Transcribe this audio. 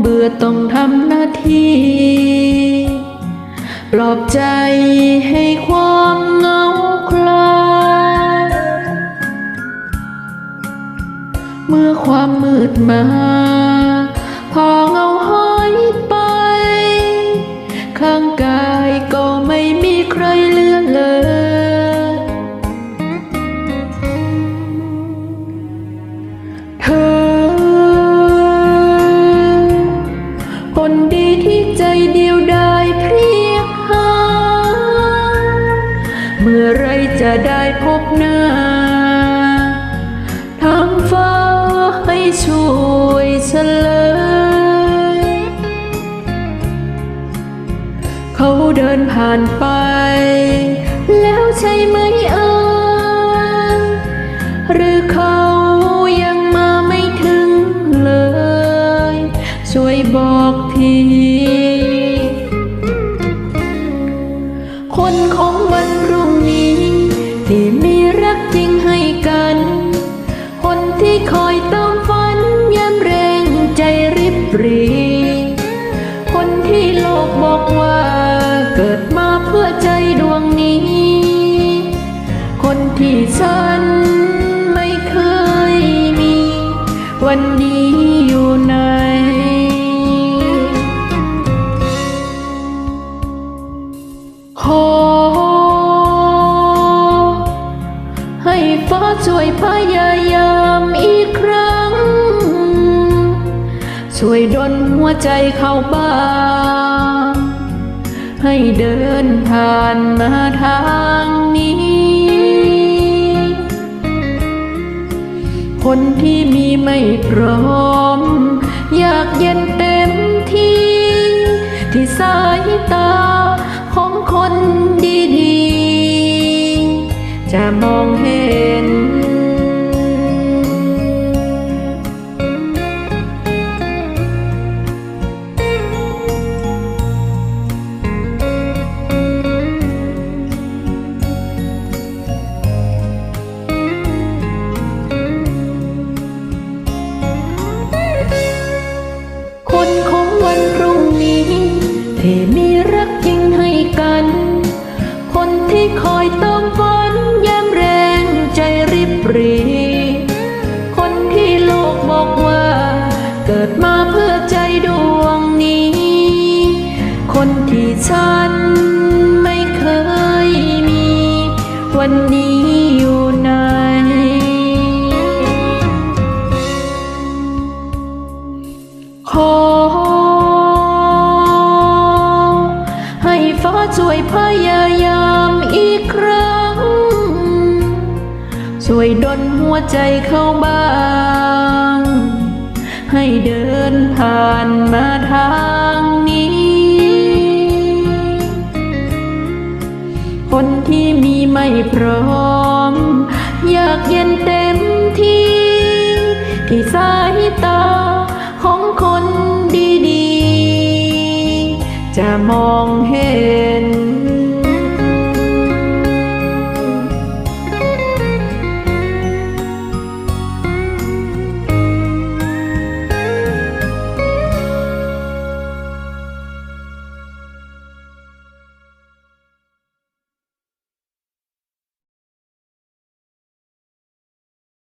เบื่อต้องทำหน้าที่ ปลอบใจให้ความเหงาคลายเมื่อความมืดมา ช่วยฉันเลย เขาเดินผ่านไป แล้วใช่ไหมเอ่ยหรือเขายังมาไม่ถึงเลย ช่วยบอกที คนของวันพรุ่งนี้ ที่มีรักจริง ฉันไม่เคยมี วันนี้อยู่ไหนขอให้ฟ้าช่วยพยายามอีกครั้ง ช่วยดลหัวใจเข้าบ้างให้เดินผ่านมาทางนี้ คนที่มีไม่พร้อม อยากเย็นเต็มที่ ที่สายตาของคนดีๆ จะมองเห็นคน ที่มีรักจริงให้กัน คนที่คอยเติมฝันแย้มแรงใจริบรี คนที่โลกบอกว่า เกิดมาเพื่อใจดวงนี้ คนที่ฉันไม่เคยมี วันนี้อยู่ ช่วยพยายามอีกครั้ง ช่วยดลหัวใจเข้าบ้าง ให้เดินผ่านมาทางนี้ คนที่มีไม่พร้อม อยากเย็นเต็มที่ที่สาย จะมองเห็น